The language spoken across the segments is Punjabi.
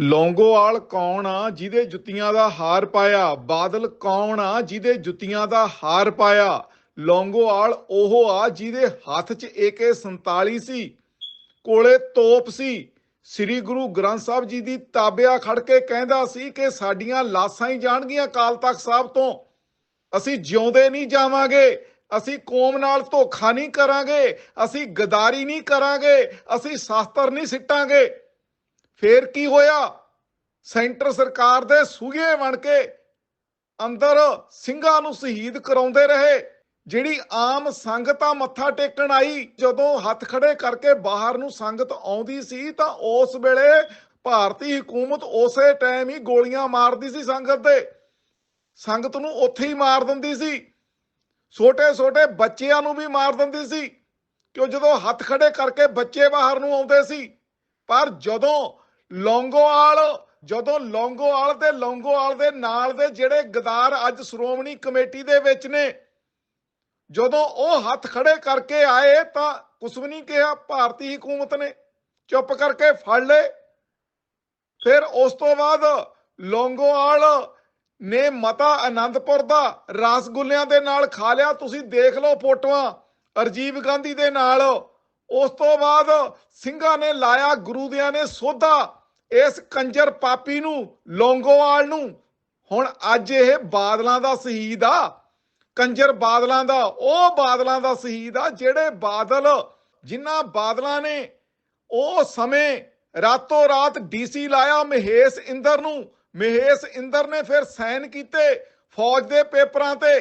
ਲੌਂਗੋਵਾਲ ਕੌਣ ਆ ਜਿਹਦੇ ਜੁੱਤੀਆਂ ਦਾ ਹਾਰ ਪਾਇਆ? ਬਾਦਲ ਕੌਣ ਆ ਜਿਹਦੇ ਜੁੱਤੀਆਂ ਦਾ ਹਾਰ ਪਾਇਆ? ਲੌਂਗੋਵਾਲ ਉਹ ਆ ਜਿਹਦੇ ਹੱਥ 'ਚ AK47 ਸੀ, ਕੋਲੇ ਤੋਪ ਸੀ। ਸ੍ਰੀ ਗੁਰੂ ਗ੍ਰੰਥ ਸਾਹਿਬ ਜੀ ਦੀ ਤਾਬਿਆ ਖੜ ਕੇ ਕਹਿੰਦਾ ਸੀ ਕਿ ਸਾਡੀਆਂ ਲਾਸਾਂ ਹੀ ਜਾਣਗੀਆਂ ਕਾਲ ਤਖਤ ਸਾਹਿਬ ਤੋਂ। ਅਸੀਂ ਜਿਉਂਦੇ ਨਹੀਂ ਜਾਵਾਂਗੇ, ਅਸੀਂ ਕੌਮ ਨਾਲ ਧੋਖਾ ਨਹੀਂ ਕਰਾਂਗੇ, ਅਸੀਂ ਗਦਾਰੀ ਨਹੀਂ ਕਰਾਂਗੇ, ਅਸੀਂ ਸ਼ਾਸਤਰ ਨਹੀਂ ਸਿੱਟਾਂਗੇ। ਫੇਰ ਕੀ ਹੋਇਆ? ਸੈਂਟਰ ਸਰਕਾਰ ਦੇ ਸੂਏ ਬਣ ਕੇ ਅੰਦਰ ਸਿੰਘਾਂ ਨੂੰ ਸ਼ਹੀਦ ਕਰਾਉਂਦੇ ਰਹੇ। ਜਿਹੜੀ ਆਮ ਸੰਗਤ ਮੱਥਾ ਟੇਕਣ ਆਈ, ਜਦੋਂ ਹੱਥ ਖੜੇ ਕਰਕੇ ਬਾਹਰ ਨੂੰ ਸੰਗਤ ਆਉਂਦੀ ਸੀ, ਤਾਂ ਉਸ ਵੇਲੇ ਭਾਰਤੀ ਹਕੂਮਤ ਉਸੇ ਟਾਈਮ ਹੀ ਗੋਲੀਆਂ ਮਾਰਦੀ ਸੀ ਸੰਗਤ ਦੇ। ਸੰਗਤ ਨੂੰ ਉੱਥੇ ਹੀ ਮਾਰ ਦਿੰਦੀ ਸੀ। ਛੋਟੇ ਛੋਟੇ ਬੱਚਿਆਂ ਨੂੰ ਵੀ ਮਾਰ ਦਿੰਦੀ ਸੀ। ਕਿ ਜਦੋਂ ਹੱਥ ਖੜੇ ਕਰਕੇ ਬੱਚੇ ਬਾਹਰ ਨੂੰ ਆਉਂਦੇ ਸੀ। ਪਰ ਜਦੋਂ ਲੌਂਗੋਵਾਲ, ਜਦੋਂ ਲੌਂਗੋਵਾਲ ਤੇ ਲੌਂਗੋਵਾਲ ਦੇ ਨਾਲ ਦੇ ਜਿਹੜੇ ਗਦਾਰ ਅੱਜ ਸ਼੍ਰੋਮਣੀ ਕਮੇਟੀ ਦੇ ਵਿੱਚ ਨੇ, ਜਦੋਂ ਉਹ ਹੱਥ ਖੜੇ ਕਰਕੇ ਆਏ ਤਾਂ ਕੁਛ ਵੀ ਨਹੀਂ ਕਿਹਾ, ਭਾਰਤੀ ਹਕੂਮਤ ਨੇ ਚੁੱਪ ਕਰਕੇ ਫੜ ਲਏ। ਫਿਰ ਉਸ ਤੋਂ ਬਾਅਦ ਲੌਂਗੋਵਾਲ ਨੇ ਮਤਾ ਆਨੰਦਪੁਰ ਦਾ ਰਸਗੁੱਲਿਆਂ ਦੇ ਨਾਲ ਖਾ ਲਿਆ। ਤੁਸੀਂ ਦੇਖ ਲਓ ਫੋਟੋਆਂ ਅਰਜੀਵ ਗਾਂਧੀ ਦੇ ਨਾਲ। ਉਸ ਤੋਂ ਬਾਅਦ ਸਿੰਘਾਂ ਨੇ ਲਾਇਆ ਗੁਰੂਦਿਆਂ ਨੇ ਸੋਧਾ। ਇਸ ਕੰਜਰ ਪਾਪੀ ਨੂੰ, ਲੌਂਗੋਵਾਲ ਨੂੰ, ਹੁਣ ਅੱਜ ਇਹ ਬਾਦਲਾਂ ਦਾ ਸ਼ਹੀਦ ਆ। ਕੰਜਰ ਬਾਦਲਾਂ ਦਾ, ਉਹ ਬਾਦਲਾਂ ਦਾ ਸ਼ਹੀਦ ਆ, ਜਿਹੜੇ ਬਾਦਲ, ਜਿਨ੍ਹਾਂ ਬਾਦਲਾਂ ਨੇ ਉਹ ਸਮੇਂ ਰਾਤੋਂ ਰਾਤ ਡੀਸੀ ਲਾਇਆ, ਮਹੇਸ਼ ਇੰਦਰ ਨੂੰ। ਮਹੇਸ਼ ਇੰਦਰ ਨੇ ਫਿਰ ਸਾਈਨ ਕੀਤੇ ਫੌਜ ਦੇ ਪੇਪਰਾਂ ਤੇ।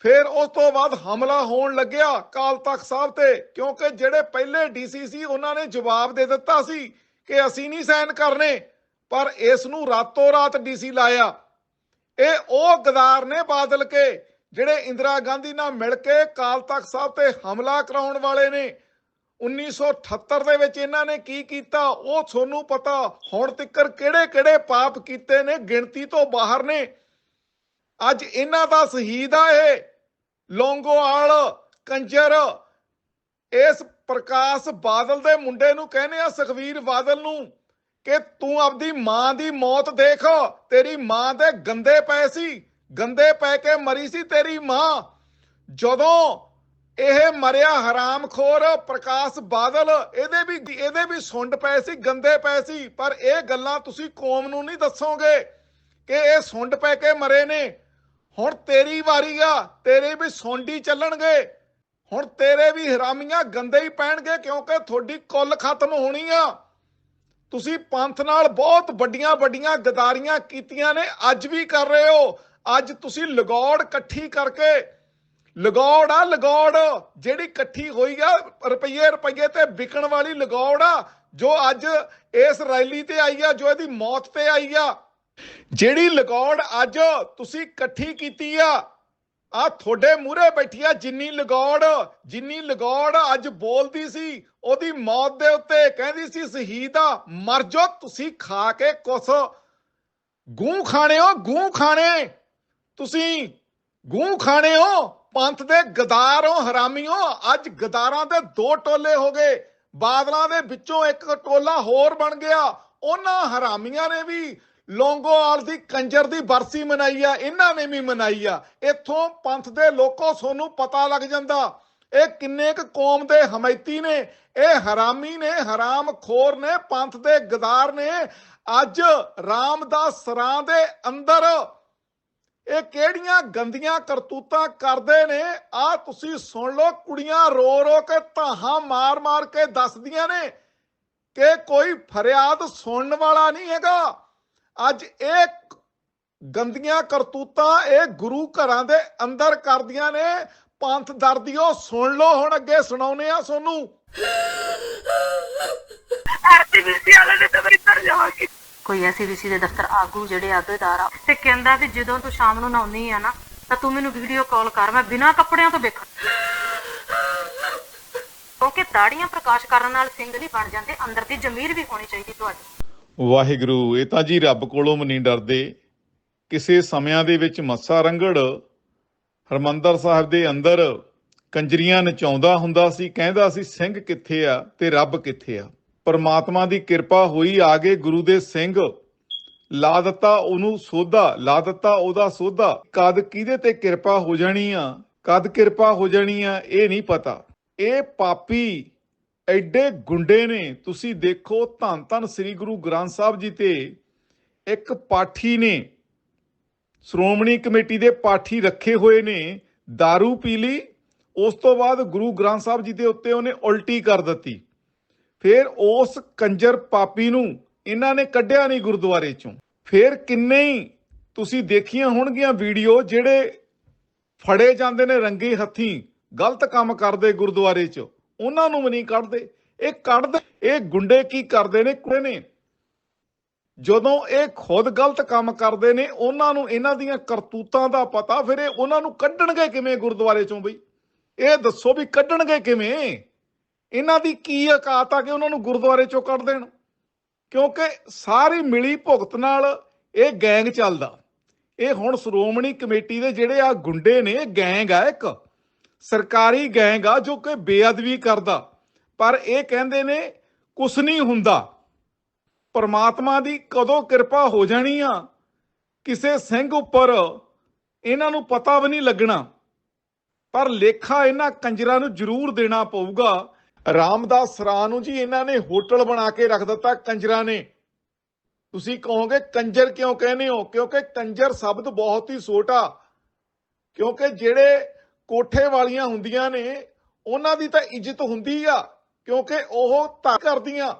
ਫਿਰ ਉਸ ਤੋਂ ਬਾਅਦ ਹਮਲਾ ਹੋਣ ਲੱਗਿਆ ਕਾਲ ਤਖਤ ਸਾਹਿਬ ਤੇ, ਕਿਉਂਕਿ ਜਿਹੜੇ ਪਹਿਲੇ ਡੀਸੀ ਸੀ, ਉਹਨਾਂ ਨੇ ਜਵਾਬ ਦੇ ਦਿੱਤਾ ਸੀ। ਕਿ ਅਸੀਂ ਨਹੀਂ ਸਾਈਨ ਕਰਨੇ, ਪਰ ਇਸ ਨੂੰ ਰਾਤੋਂ ਰਾਤ ਡੀਸੀ ਲਾਇਆ। ਇਹ ਉਹ ਗਦਾਰ ਨੇ ਬਾਦਲ ਕੇ, ਜਿਹੜੇ ਇੰਦਰਾ ਗਾਂਧੀ ਨਾਲ ਮਿਲ ਕੇ ਕਾਲ ਤਖਤ ਸਾਹਿਬ ਤੇ ਹਮਲਾ ਕਰਾਉਣ ਵਾਲੇ ਨੇ। 1978 ਦੇ ਵਿੱਚ ਇਹਨਾਂ ਨੇ ਕੀ ਕੀਤਾ, ਉਹ ਤੁਹਾਨੂੰ ਪਤਾ, ਹੁਣ ਤੱਕਰ ਕਿਹੜੇ ਕਿਹੜੇ ਪਾਪ ਕੀਤੇ ਨੇ, ਗਿਣਤੀ ਤੋਂ ਬਾਹਰ ਨੇ। ਅੱਜ ਇਹਨਾਂ ਦਾ ਸ਼ਹੀਦ ਆ ਇਹ। ਲੌਂਗੋਵਾਲ, ਕੰਜਰ ਇਸ ਪ੍ਰਕਾਸ਼ ਬਾਦਲ ਦੇ ਮੁੰਡੇ ਨੂੰ ਕਹਿੰਦੇ ਆ ਸੁਖਵੀਰ ਬਾਦਲ ਨੂੰ ਕਿ ਤੂੰ ਆਪਦੀ ਮਾਂ ਦੀ ਮੌਤ ਦੇਖ, ਤੇਰੀ ਮਾਂ ਦੇ ਗੰਦੇ ਪਏ ਸੀ, ਗੰਦੇ ਪੈ ਕੇ ਮਰੀ ਸੀ ਤੇਰੀ ਮਾਂ। ਜਦੋਂ ਇਹ ਮਰਿਆ ਹਰਾਮਖੋਰ ਪ੍ਰਕਾਸ਼ ਬਾਦਲ, ਇਹਦੇ ਵੀ ਇਹਦੇ ਵੀ ਸੁੰਡ ਪਏ ਸੀ, ਗੰਦੇ ਪਏ ਸੀ, ਪਰ ਇਹ ਗੱਲਾਂ ਤੁਸੀਂ ਕੌਮ ਨੂੰ ਨਹੀਂ ਦੱਸੋਗੇ ਕਿ ਇਹ ਸੁੰਡ ਪੈ ਕੇ ਮਰੇ ਨੇ। ਹੁਣ ਤੇਰੀ ਵਾਰੀ ਆ, ਤੇਰੇ ਵੀ ਸੁੰਡੀ ਚੱਲਣਗੇ। ਹੁਣ ਤੇਰੇ ਵੀ ਹਰਾਮੀਆਂ ਗੰਦੇ ਹੀ ਪੈਣਗੇ ਕਿਉਂਕਿ ਤੁਹਾਡੀ ਕੁੱਲ ਖਤਮ ਹੋਣੀ ਆ। ਤੁਸੀਂ ਪੰਥ ਨਾਲ ਬਹੁਤ ਵੱਡੀਆਂ ਵੱਡੀਆਂ ਗਦਾਰੀਆਂ ਕੀਤੀਆਂ ਨੇ, ਅੱਜ ਵੀ ਕਰ ਰਹੇ ਹੋ। ਅੱਜ ਤੁਸੀਂ ਲਗੌੜ ਇਕੱਠੀ ਕਰਕੇ, ਲਗੌੜ ਆ, ਲਗੌੜ, ਜਿਹੜੀ ਇਕੱਠੀ ਹੋਈ ਆ, ਰੁਪਈਏ ਰੁਪਈਏ ਤੇ ਵਿਕਣ ਵਾਲੀ ਲਗੌੜ ਆ, ਜੋ ਅੱਜ ਇਸ ਰੈਲੀ ਤੇ ਆਈ ਆ, ਜੋ ਇਹਦੀ ਮੌਤ ਤੇ ਆਈ ਆ। ਜਿਹੜੀ ਲਗੌੜ ਅੱਜ ਤੁਸੀਂ ਇਕੱਠੀ ਕੀਤੀ ਆ ਆ ਤੁਹਾਡੇ ਮੂਹਰੇ ਬੈਠੀ ਆ ਜਿੰਨੀ ਲਗੌੜ ਜਿੰਨੀ ਲਗੌੜ ਅੱਜ ਬੋਲਦੀ ਸੀ, ਉਹਦੀ ਮੌਤ ਦੇ ਉੱਤੇ ਕਹਿੰਦੀ ਸੀ, ਸ਼ਹੀਦ ਮਰ ਜੋ ਤੁਸੀਂ ਖਾ ਕੇ ਕੁਛ ਗੂੰ ਖਾਣੇ ਹੋ, ਗੂੰ ਖਾਣੇ। ਤੁਸੀਂ ਗੂੰ ਖਾਣੇ ਹੋ, ਪੰਥ ਦੇ ਗਦਾਰ ਹੋ, ਹਰਾਮੀ ਹੋ। ਅੱਜ ਗਦਾਰਾਂ ਦੇ ਦੋ ਟੋਲੇ ਹੋ ਗਏ, ਬਾਦਲਾਂ ਦੇ ਵਿੱਚੋਂ ਇੱਕ ਟੋਲਾ ਹੋਰ ਬਣ ਗਿਆ। ਉਹਨਾਂ ਹਰਾਮੀਆਂ ਨੇ ਵੀ ਲੌਂਗੋਵਾਲ ਦੀ ਕੰਜਰ ਦੀ ਬਰਸੀ ਮਨਾਈ ਆ, ਇਹਨਾਂ ਨੇ ਵੀ ਮਨਾਈ ਆ। ਇੱਥੋਂ ਪੰਥ ਦੇ ਲੋਕੋ ਸੋਨੂੰ ਪਤਾ ਲੱਗ ਜਾਂਦਾ। ਇਹ ਕਿੰਨੇ ਕੁ ਕੌਮ ਦੇ ਹਮਾਇਤੀ ਨੇ, ਇਹ ਹਰਾਮੀ ਨੇ ਹਰਾਮ ਖੋਰ ਨੇ, ਪੰਥ ਦੇ ਗਦਾਰ ਨੇ। ਅੱਜ ਰਾਮਦਾਸ ਸਰਾਂ ਦੇ ਅੰਦਰ ਇਹ ਕਿਹੜੀਆਂ ਗੰਦੀਆਂ ਕਰਤੂਤਾਂ ਕਰਦੇ ਨੇ? ਆ ਤੁਸੀਂ ਸੁਣ ਲਓ, ਕੁੜੀਆਂ ਰੋ ਰੋ ਕੇ ਧਾਹਾਂ ਮਾਰ ਮਾਰ ਕੇ ਦੱਸਦੀਆਂ ਨੇ ਕਿ ਕੋਈ ਫਰਿਆਦ ਸੁਣਨ ਵਾਲਾ ਨਹੀਂ ਹੈਗਾ। ਅੱਜ ਇਹ ਗੰਦੀਆਂ ਕਰਤੂਤਾਂ ਇਹ ਗੁਰੂ ਘਰਾਂ ਦੇ ਅੰਦਰ ਕਰਦੀਆਂ ਨੇ। ਪੰਥ ਦਰਦੀਓ ਸੁਣ ਲਓ ਹੁਣ ਅੱਗੇ ਸੁਣਾਉਨੇ ਆ ਸੋਨੂੰ। ਐਸਟੀਵੀਸੀ ਵਾਲੇ ਨੇ ਤਾਂ ਕੋਈ ਦੇ ਦਫ਼ਤਰ ਆਗੂ ਜਿਹੜੇ ਅਹੁਦੇਦਾਰ ਆ ਤੇ ਕਹਿੰਦਾ ਵੀ ਜਦੋਂ ਤੂੰ ਸ਼ਾਮ ਨੂੰ ਨਹਾਉਣੀ ਆ ਨਾ ਤਾਂ ਤੂੰ ਮੈਨੂੰ ਵੀਡੀਓ ਕਾਲ ਕਰ ਮੈਂ ਬਿਨਾਂ ਕੱਪੜਿਆਂ ਤੋਂ ਵੇਖਾਂ। ਕਿਉਂਕਿ ਦਾੜੀਆਂ ਪ੍ਰਕਾਸ਼ ਕਰਨ ਨਾਲ ਸਿੰਘ ਨਹੀਂ ਬਣ ਜਾਂਦੇ ਅੰਦਰ ਦੀ ਜ਼ਮੀਰ ਵੀ ਹੋਣੀ ਚਾਹੀਦੀ ਤੁਹਾਡੀ। ਵਾਹਿਗੁਰੂ, ਇਹ ਤਾਂ ਜੀ ਰੱਬ ਕੋਲੋਂ ਵੀ ਨਹੀਂ ਡਰਦੇ। ਕਿਸੇ ਸਮਿਆਂ ਦੇ ਵਿੱਚ ਮੱਸਾ ਰੰਗੜ ਹਰਮੰਦਰ ਸਾਹਿਬ ਦੇ ਅੰਦਰ ਕੰਜਰੀਆਂ ਨਚਾਉਂਦਾ ਹੁੰਦਾ ਸੀ, ਕਹਿੰਦਾ ਸੀ, ਸਿੰਘ ਕਿੱਥੇ ਆ ਤੇ ਰੱਬ ਕਿੱਥੇ ਆ? ਪਰਮਾਤਮਾ ਦੀ ਕਿਰਪਾ ਹੋਈ, ਆ ਗਏ ਗੁਰੂ ਦੇ ਸਿੰਘ। ਲਾ ਦਿੱਤਾ ਉਹਨੂੰ ਸੋਧਾ, ਲਾ ਦਿੱਤਾ ਉਹਦਾ ਸੋਧਾ। ਕਦ ਕਿਹਦੇ ਤੇ ਕਿਰਪਾ ਹੋ ਜਾਣੀ ਆ? ਕਦ ਕਿਰਪਾ ਹੋ ਜਾਣੀ ਆ? ਇਹ ਨਹੀਂ ਪਤਾ। ਇਹ ਪਾਪੀ ਐਡੇ ਗੁੰਡੇ ਨੇ, ਤੁਸੀਂ ਦੇਖੋ ਧੰਨ ਧੰਨ ਸ੍ਰੀ ਗੁਰੂ ਗ੍ਰੰਥ ਸਾਹਿਬ ਜੀ ਤੇ ਇੱਕ ਪਾਠੀ ਨੇ, ਸ਼੍ਰੋਮਣੀ ਕਮੇਟੀ ਦੇ ਪਾਠੀ ਰੱਖੇ ਹੋਏ ਨੇ, दारू ਪੀ ਲਈ, ਉਸ ਤੋਂ ਬਾਅਦ ਗੁਰੂ ਗ੍ਰੰਥ ਸਾਹਿਬ ਜੀ ਦੇ ਉੱਤੇ ਉਹਨੇ ਉਲਟੀ ਕਰ ਦਿੱਤੀ। ਫਿਰ ਉਸ ਕੰਜਰ ਪਾਪੀ ਨੂੰ ਇਹਨਾਂ ਨੇ ਕੱਢਿਆ ਨਹੀਂ ਗੁਰਦੁਆਰੇ ਚੋਂ। ਫਿਰ ਕਿੰਨੇ ਹੀ ਤੁਸੀਂ ਦੇਖੀਆਂ ਹੋਣਗੀਆਂ ਵੀਡੀਓ ਜਿਹੜੇ ਫੜੇ ਜਾਂਦੇ ਨੇ ਰੰਗੇ ਹੱਥੀਂ, ਗਲਤ ਕੰਮ ਕਰਦੇ ਗੁਰਦੁਆਰੇ 'ਚ। ਉਹਨਾਂ ਨੂੰ ਵੀ ਨਹੀਂ ਕੱਢਦੇ। ਇਹ ਕੱਢਦੇ, ਇਹ ਗੁੰਡੇ ਕੀ ਕਰਦੇ ਨੇ? ਕੁੜੇ ਨੇ। ਜਦੋਂ ਇਹ ਖੁਦ ਗਲਤ ਕੰਮ ਕਰਦੇ ਨੇ, ਉਹਨਾਂ ਨੂੰ ਇਹਨਾਂ ਦੀਆਂ ਕਰਤੂਤਾਂ ਦਾ ਪਤਾ, ਫਿਰ ਇਹ ਉਹਨਾਂ ਨੂੰ ਕੱਢਣਗੇ ਕਿਵੇਂ ਗੁਰਦੁਆਰੇ ਚੋਂ ਬਈ? ਇਹ ਦੱਸੋ ਵੀ ਕੱਢਣਗੇ ਕਿਵੇਂ? ਇਹਨਾਂ ਦੀ ਕੀ ਔਕਾਤ ਆ ਕਿ ਉਹਨਾਂ ਨੂੰ ਗੁਰਦੁਆਰੇ ਚੋਂ ਕੱਢ ਦੇਣ? ਕਿਉਂਕਿ ਸਾਰੀ ਮਿਲੀ ਭੁਗਤ ਨਾਲ ਇਹ ਗੈਂਗ ਚੱਲਦਾ। ਇਹ ਹੁਣ ਸ਼੍ਰੋਮਣੀ ਕਮੇਟੀ ਦੇ ਜਿਹੜੇ ਆ ਗੁੰਡੇ ਨੇ, ਇਹ ਗੈਂਗ ਆ ਇੱਕ। ਸਰਕਾਰੀ ਗੈਂਗ ਆ ਜੋ ਕਿ ਬੇਅਦਬੀ ਕਰਦਾ। ਪਰ ਇਹ ਕਹਿੰਦੇ ਨੇ, ਕੁਛ ਨਹੀਂ ਹੁੰਦਾ। ਪਰਮਾਤਮਾ ਦੀ ਕਦੋਂ ਕਿਰਪਾ ਹੋ ਜਾਣੀ ਆ, ਕਿਸੇ ਸਿੰਘ ਉੱਪਰ ਇਹਨਾਂ ਨੂੰ ਪਤਾ ਵੀ ਨਹੀਂ ਲੱਗਣਾ। ਪਰ ਲੇਖਾ ਇਹਨਾਂ ਕੰਜਰਾਂ ਨੂੰ ਜ਼ਰੂਰ ਦੇਣਾ ਪਊਗਾ। ਰਾਮਦਾਸ ਸਰਾਂ ਨੂੰ ਜੀ ਇਹਨਾਂ ਨੇ ਹੋਟਲ ਬਣਾ ਕੇ ਰੱਖ ਦਿੱਤਾ ਕੰਜਰਾਂ ਨੇ। ਤੁਸੀਂ ਕਹੋਗੇ, ਕੰਜਰ ਕਿਉਂ ਕਹਿੰਦੇ ਹੋ? ਕਿਉਂਕਿ ਕੰਜਰ ਸ਼ਬਦ ਬਹੁਤ ਹੀ ਛੋਟਾ। ਕਿਉਂਕਿ ਜਿਹੜੇ ਕੋਠੇ ਵਾਲੀਆਂ ਹੁੰਦੀਆਂ ਨੇ, ਉਹਨਾਂ ਦੀ ਤਾਂ ਇੱਜ਼ਤ ਹੁੰਦੀ ਆ, ਕਿਉਂਕਿ ਉਹ ਤਾਂ ਕਰਦੀਆਂ।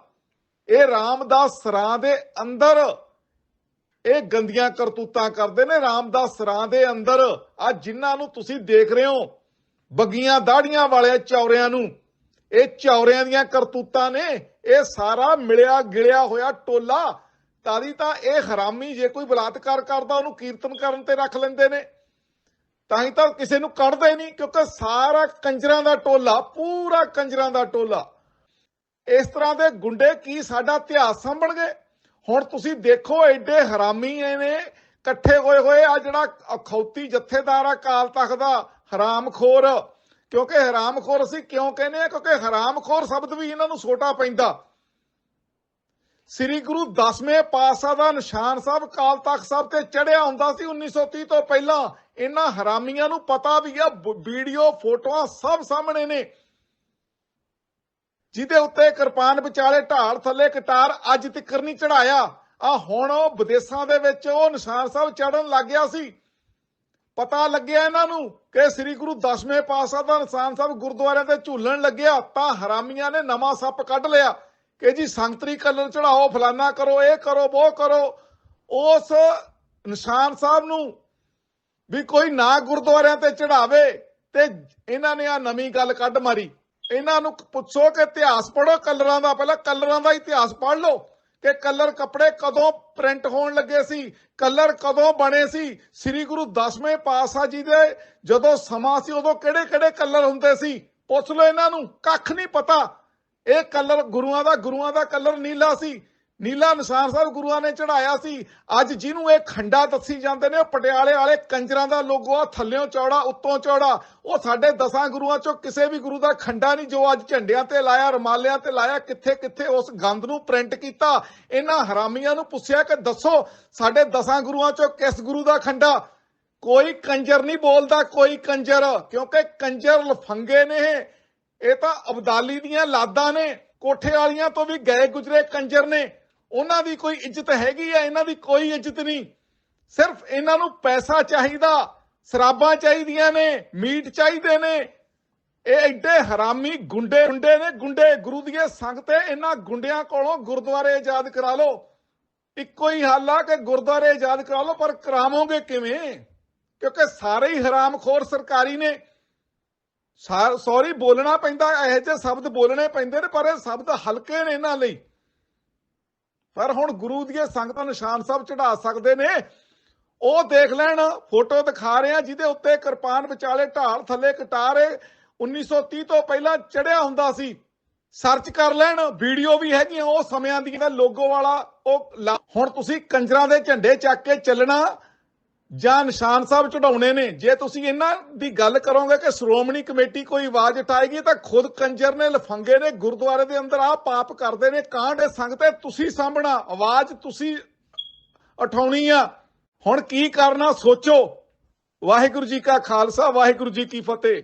ਇਹ ਰਾਮਦਾਸ ਸਰਾਂ ਦੇ ਅੰਦਰ, ਇਹ ਗੰਦੀਆਂ ਕਰਤੂਤਾਂ ਕਰਦੇ ਨੇ ਰਾਮਦਾਸ ਸਰਾਂ ਦੇ ਅੰਦਰ। ਆ ਜਿਨ੍ਹਾਂ ਨੂੰ ਤੁਸੀਂ ਦੇਖ ਰਹੇ ਹੋ, ਬੱਗੀਆਂ ਦਾੜੀਆਂ ਵਾਲੇ ਚੌਰਿਆਂ ਨੂੰ, ਇਹ ਚੌਰਿਆਂ ਦੀਆਂ ਕਰਤੂਤਾਂ ਨੇ, ਇਹ ਸਾਰਾ ਮਿਲਿਆ ਗਿਲਿਆ ਹੋਇਆ ਟੋਲਾ ਤਾਦੀ ਤਾਂ ਇਹ ਹਰਾਮੀ ਜੇ ਕੋਈ ਬਲਾਤਕਾਰ ਕਰਦਾ, ਉਹਨੂੰ ਕੀਰਤਨ ਕਰਨ ਤੇ ਰੱਖ ਲੈਂਦੇ ਨੇ। ਤਾਂ ਹੀ ਤਾਂ ਕਿਸੇ ਨੂੰ ਕੱਢਦੇ ਨਹੀਂ, ਕਿਉਂਕਿ ਸਾਰਾ ਕੰਜਰਾਂ ਦਾ ਟੋਲਾ, ਪੂਰਾ ਕੰਜਰਾਂ ਦਾ ਟੋਲਾ। ਇਸ ਤਰ੍ਹਾਂ ਦੇ ਗੁੰਡੇ ਕੀ ਸਾਡਾ ਇਤਿਹਾਸ ਸਾਂਭਣਗੇ? ਹੁਣ ਤੁਸੀਂ ਦੇਖੋ, ਐਡੇ ਹਰਾਮੀ ਐ ਇਕੱਠੇ ਹੋਏ ਹੋਏ ਆ ਜਿਹੜਾ ਅਖੌਤੀ ਜਥੇਦਾਰ ਆ ਕਾਲ ਤਖਤ ਦਾ, ਹਰਾਮਖੋਰ। ਕਿਉਂਕਿ ਹਰਾਮਖੋਰ ਅਸੀਂ ਕਿਉਂ ਕਹਿੰਦੇ ਆ? ਕਿਉਂਕਿ ਹਰਾਮਖੋਰ ਸ਼ਬਦ ਵੀ ਇਹਨਾਂ ਨੂੰ ਛੋਟਾ ਪੈਂਦਾ। ਸ੍ਰੀ ਗੁਰੂ ਦਸਵੇਂ ਪਾਤਸ਼ਾਹ ਦਾ ਨਿਸ਼ਾਨ ਸਾਹਿਬ ਕਾਲ ਤਖਤ ਸਾਹਿਬ ਤੇ ਚੜਿਆ ਹੁੰਦਾ ਸੀ 1930 ਤੋਂ ਪਹਿਲਾਂ। ਇਹਨਾਂ ਹਰਾਮੀਆਂ ਨੂੰ ਪਤਾ ਵੀ ਆ ਵੀਡੀਓ, ਫੋਟੋਆਂ ਸਭ ਸਾਹਮਣੇ ਨੇ। ਜਿਹਦੇ ਉੱਤੇ ਕਿਰਪਾਨ ਵਿਚਾਲੇ ਢਾਲ ਥੱਲੇ ਕਟਾਰ ਅੱਜ ਤੱਕ ਨਹੀਂ ਚੜਾਇਆ ਆ ਹੁਣ ਉਹ ਵਿਦੇਸ਼ਾਂ ਦੇ ਵਿੱਚ ਉਹ ਨਿਸ਼ਾਨ ਸਾਹਿਬ ਚੜਨ ਲੱਗ ਗਿਆ ਸੀ। ਪਤਾ ਲੱਗਿਆ ਇਹਨਾਂ ਨੂੰ ਕਿ ਸ੍ਰੀ ਗੁਰੂ ਦਸਵੇਂ ਪਾਤਸ਼ਾਹ ਦਾ ਨਿਸ਼ਾਨ ਸਾਹਿਬ ਗੁਰਦੁਆਰਿਆਂ ਤੇ ਝੂਲਣ ਲੱਗਿਆ, ਤਾਂ ਹਰਾਮੀਆਂ ਨੇ ਨਵਾਂ ਸੱਪ ਕੱਢ ਲਿਆ। ਕਿ ਜੀ ਸੰਗਤਰੀ ਕਲਰ ਚੜਾਓ, ਫਲਾਨਾ ਕਰੋ, ਇਹ ਕਰੋ, ਉਹ ਕਰੋ। ਉਸ ਨਿਸ਼ਾਨ ਸਾਹਿਬ ਨੂੰ ਵੀ ਕੋਈ ਨਾ ਗੁਰਦੁਆਰਿਆਂ ਤੇ ਚੜਾਵੇ ਤੇ ਇਹਨਾਂ ਨੇ ਆ ਨਵੀਂ ਗੱਲ ਕੱਢ ਮਾਰੀ। ਇਹਨਾਂ ਨੂੰ ਪੁੱਛੋ ਕਿ ਇਤਿਹਾਸ ਪੜੋ ਕਲਰਾਂ ਦਾ ਪਹਿਲਾਂ ਕਲਰਾਂ ਦਾ ਇਤਿਹਾਸ ਪੜ ਲਓ ਕਿ ਕਲਰ ਕੱਪੜੇ ਕਦੋਂ ਪ੍ਰਿੰਟ ਹੋਣ ਲੱਗੇ ਸੀ, ਕਲਰ ਕਦੋਂ ਬਣੇ ਸੀ। ਸ੍ਰੀ ਗੁਰੂ ਦਸਵੇਂ ਪਾਤਸ਼ਾਹ ਜੀ ਦੇ ਜਦੋਂ ਸਮਾਂ ਸੀ ਉਦੋਂ ਕਿਹੜੇ ਕਿਹੜੇ ਕਲਰ ਹੁੰਦੇ ਸੀ? ਪੁੱਛ ਲਓ ਇਹਨਾਂ ਨੂੰ, ਕੱਖ ਨਹੀਂ ਪਤਾ। ਇਹ ਕਲਰ ਗੁਰੂਆਂ ਦਾ ਗੁਰੂਆਂ ਦਾ ਕਲਰ ਨੀਲਾ ਸੀ। ਨੀਲਾ ਨਿਸ਼ਾਨ ਸਾਹਿਬ ਗੁਰੂਆਂ ਨੇ ਚੜਾਇਆ ਸੀ। ਅੱਜ ਜਿਹਨੂੰ ਇਹ ਖੰਡਾ ਦੱਸੀ ਜਾਂਦੇ ਨੇ, ਉਹ ਪਟਿਆਲੇ ਵਾਲੇ ਕੰਜਰਾਂ ਦਾ ਲੋਗੋ ਆ ਥੱਲਿਓਂ ਚੌੜਾ, ਉੱਤੋਂ ਚੌੜਾ। ਉਹ ਸਾਡੇ ਦਸਾਂ ਗੁਰੂਆਂ ਚੋਂ ਕਿਸੇ ਵੀ ਗੁਰੂ ਦਾ ਖੰਡਾ ਨਹੀਂ ਜੋ ਅੱਜ ਝੰਡਿਆਂ ਤੇ ਲਾਇਆ, ਰਮਾਲਿਆਂ ਤੇ ਲਾਇਆ ਕਿੱਥੇ ਕਿੱਥੇ ਉਸ ਗੰਦ ਨੂੰ ਪ੍ਰਿੰਟ ਕੀਤਾ। ਇਹਨਾਂ ਹਰਾਮੀਆਂ ਨੂੰ ਪੁੱਛਿਆ ਕਿ ਦੱਸੋ, ਸਾਡੇ ਦਸਾਂ ਗੁਰੂਆਂ ਚੋਂ ਕਿਸ ਗੁਰੂ ਦਾ ਖੰਡਾ? ਕੋਈ ਕੰਜਰ ਨਹੀਂ ਬੋਲਦਾ, ਕੋਈ ਕੰਜਰ, ਕਿਉਂਕਿ ਕੰਜਰ ਲਫੰਗੇ ਨੇ। ਇਹ। ਤਾਂ ਅਬਦਾਲੀ ਦੀਆਂ ਲਾਦਾਂ ਨੇ, ਕੋਠੇ ਵਾਲੀਆਂ ਤੋਂ ਵੀ ਗਏ ਗੁਜਰੇ ਕੰਜਰ ਨੇ। ਉਹਨਾਂ ਦੀ ਕੋਈ ਇੱਜ਼ਤ ਹੈਗੀ ਆ, ਇਹਨਾਂ ਦੀ ਕੋਈ ਇੱਜ਼ਤ ਨਹੀਂ। ਸਿਰਫ ਇਹਨਾਂ ਨੂੰ ਪੈਸਾ ਚਾਹੀਦਾ, ਸ਼ਰਾਬਾਂ ਚਾਹੀਦੀਆਂ ਨੇ, ਮੀਟ ਚਾਹੀਦੇ ਨੇ। ਇਹ ਐਡੇ ਹਰਾਮੀ ਗੁੰਡੇ ਗੁੰਡੇ ਨੇ, ਗੁੰਡੇ ਗੁਰੂ ਦੀਆਂ ਸੰਗ ਇਹਨਾਂ ਗੁੰਡਿਆਂ ਕੋਲੋਂ ਗੁਰਦੁਆਰੇ ਆਜ਼ਾਦ ਕਰਾ ਲਓ। ਇੱਕੋ ਹੀ ਹੱਲ ਆ ਕਿ ਗੁਰਦੁਆਰੇ ਆਜ਼ਾਦ ਕਰਾ ਲਓ, ਪਰ ਕਰਾਵੋਗੇ ਕਿਵੇਂ? ਕਿਉਂਕਿ ਸਾਰੇ ਹੀ ਹਰਾਮਖੋਰ ਸਰਕਾਰੀ ਨੇ। ਸੌਰੀ, ਬੋਲਣਾ ਪੈਂਦਾ, ਇਹੋ ਜਿਹੇ ਸ਼ਬਦ ਬੋਲਣੇ ਪੈਂਦੇ ਨੇ, ਪਰ ਇਹ ਸ਼ਬਦ ਹਲਕੇ ਨੇ ਇਹਨਾਂ ਲਈ। ਪਰ ਹੁਣ ਗੁਰੂ ਦੀਆਂ ਸੰਗਤਾਂ ਨਿਸ਼ਾਨ ਸਾਹਿਬ ਚੜਾ ਸਕਦੇ ਨੇ। ਉਹ ਦੇਖ ਲੈਣ, ਫੋਟੋ ਦਿਖਾ ਰਹੇ ਜਿਹਦੇ ਉੱਤੇ ਕਿਰਪਾਨ ਵਿਚਾਲੇ ਢਾਲ ਥੱਲੇ ਕਟਾਰ 1930 ਤੋਂ ਪਹਿਲਾਂ ਚੜਿਆ ਹੁੰਦਾ ਸੀ। ਸਰਚ ਕਰ ਲੈਣ, ਵੀਡੀਓ ਵੀ ਹੈਗੀਆਂ, ਉਹ ਸਮਿਆਂ ਦੀਆਂ, ਲੋਗੋ ਵਾਲਾ, ਉਹ ਲਾ- ਹੁਣ ਤੁਸੀਂ ਕੰਜਰਾਂ ਦੇ ਝੰਡੇ ਚੱਕ ਕੇ ਚੱਲਣਾ। ਜਾਂ ਨਿਸ਼ਾਨ ਸਾਹਿਬ ਚੜਾਉਣੇ ਨੇ। ਜੇ ਤੁਸੀਂ ਇਹਨਾਂ ਦੀ ਗੱਲ ਕਰੋਗੇ ਕਿ ਸ਼੍ਰੋਮਣੀ ਕਮੇਟੀ ਕੋਈ ਆਵਾਜ਼ ਉਠਾਏਗੀ, ਤਾਂ ਖੁਦ ਕੰਜਰ ਨੇ ਲਫੰਗੇ ਨੇ ਗੁਰਦੁਆਰੇ ਦੇ ਅੰਦਰ ਆ ਪਾਪ ਕਰਦੇ ਨੇ ਕਾਂਡ ਇਹ ਸੰਗਤੇ ਤੁਸੀਂ ਸਾਂਭਣਾ, ਆਵਾਜ਼ ਤੁਸੀਂ ਉਠਾਉਣੀ ਆ। ਹੁਣ ਕੀ ਕਰਨਾ, ਸੋਚੋ। ਵਾਹਿਗੁਰੂ ਜੀ ਕਾ ਖਾਲਸਾ, ਵਾਹਿਗੁਰੂ ਜੀ ਕੀ ਫਤਿਹ।